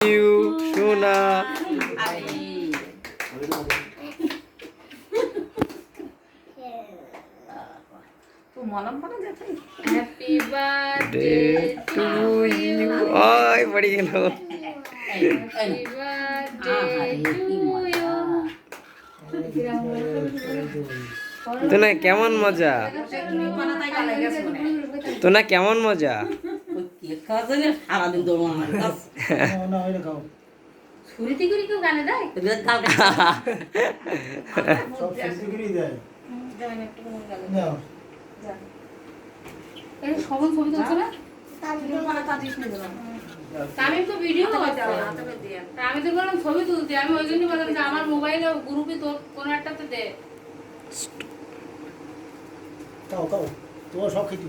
You সোনা happy birthday to you ওই পড়ে গেল হ্যাপি বার্থডে টু ইউ তো না কেমন মজা? তো না কেমন মজা? সারাদিন দৌড় আমার ছুরিতে করে কেউ গানে দেয়? কালকে সব সিদ্ধি করে দেয়। নাও এই সবন ছবি তুলছে না? আমি তো ভিডিও আমি তো বললাম ছবি তুলতে আমি ওই জন্য বললাম যে আমার মোবাইলে গ্রুপে তোর কোনো একটাতে দে। খাও তোমার সব খেতে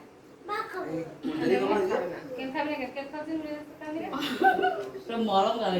এই বা গায় কেন খাবি না কেন খাবি না মরম গালে